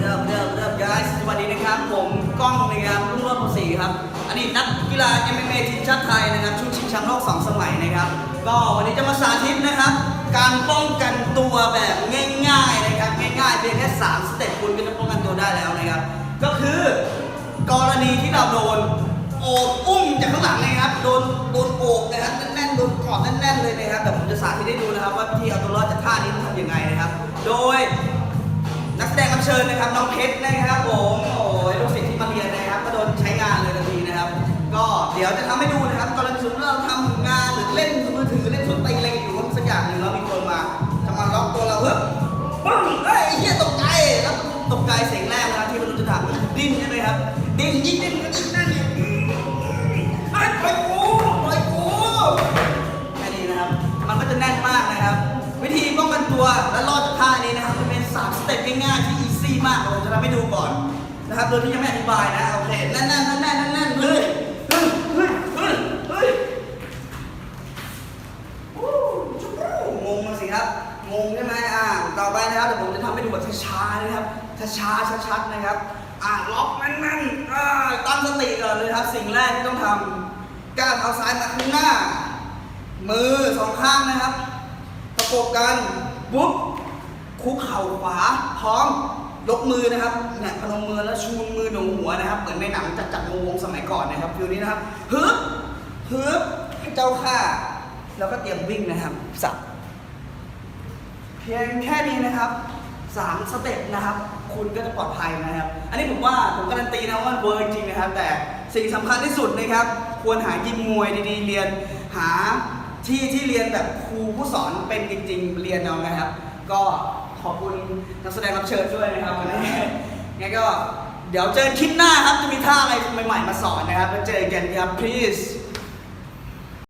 เริ่มเริ่มเริ่ม guys สวัสดีนะครับ ผมก้องนะครับรุ่งโรจน์ประสีครับ อดีตนักกีฬา MMA ทีมชาติไทยนะครับ ชุดชิงแชมป์โลกสองสมัยนะครับ ก็วันนี้จะมาสาธิตนะครับ การป้องกันตัวแบบง่ายๆนะครับ ง่ายๆเพียงแค่3สเต็ปคุณก็จะป้องกันตัวได้แล้วนะครับ ก็คือกรณีที่เราโดนโอบอุ้มจากข้างหลังนะครับ โดนโดนโอบนะครับแน่นๆโดนกอดแน่นๆเลยนะครับแต่ผมจะสาธิตให้ดูนะครับ ว่าวิธีเอาตัวรอดจากท่านี้ต้องทำยังไงนะครับ โดย เชิญนะครับน้องเพชรนะครับผมโอ้ยลูกศิษย์ที่มาเรียนนะครับก็โดนใช้งานเลยทันทีนะครับ ก็เดี๋ยวจะทำให้ดูนะครับกรณีสมมติเราทำงานหรือเล่นมือถือเล่นดตีอะไรอยู่สักอย่างหนึ่งแล้วมีคนมาจะมาล็อกตัวเราเฮ้ยปึ้งเฮ้ยไอ้เหี้ยตกใจแล้วตกใจเสียงแรกนะครับที่มนุษย์จะทำคือดิ้นใช่ไหมครับดิ้นยิ่งดิ้นก็ยิ่งนั่นเนี่ยอืมไอ้ยปล่อยกูปล่อยกูแค่นี้นะครับ มันก็จะแน่นมากนะครับ วิธีป้องกันตัวและรอดจากท่านี้นะครับมันเป็นสามสเต็ปง่ายๆที่ มากผมจะทำให้ดูก่อนนะครับ โดยที่ยังไม่อธิบายนะ โอเคแน่นๆแน่นแน่นแน่นเลยเฮ้ยเฮ้ยเฮ้ยเฮ้ยวู้จุ๊บงงมาสิครับ งงใช่ไหมอ่า ต่อไปนะครับเดี๋ยวผมจะทำให้ดูแบบช้าๆนะครับช้าๆชัดๆนะครับ อ่าล็อกแน่นๆอ่าตั้งสติก่อนเลยครับ สิ่งแรกที่ต้องทำก้าวเท้าซ้ายมาข้างหน้า มือสองข้างนะครับ ประกบกันปุ๊บคุกเข่าขวาพร้อม ยกมือนะครับเนี่ยพนมมือแล้วชูมือหนุนหัวนะครับ เหมือนในหนังจักรจักรวงศ์สมัยก่อนนะครับฟิลนี้นะครับฮึบฮึบเจ้าข้าแล้วก็เตรียมวิ่งนะครับสับเพียงแค่นี้นะครับสามสเต็ปนะครับ คุณก็จะปลอดภัยนะครับ อันนี้ผมว่าผมการันตีนะว่าเวิร์จริงนะครับ แต่สิ่งสำคัญที่สุดนะครับ ควรหายิมมวยดีๆ เรียนหาที่ที่เรียนแบบครูผู้สอนเป็นจริง ๆ เรียนเอานะครับ ก็ ขอบคุณนักแสดงรับเชิญด้วยนะครับวันนี้งั้นก็เดี๋ยวเจอคลิปหน้าครับ จะมีท่าอะไรใหม่ๆมาสอนนะครับแล้วเจอกันครับ please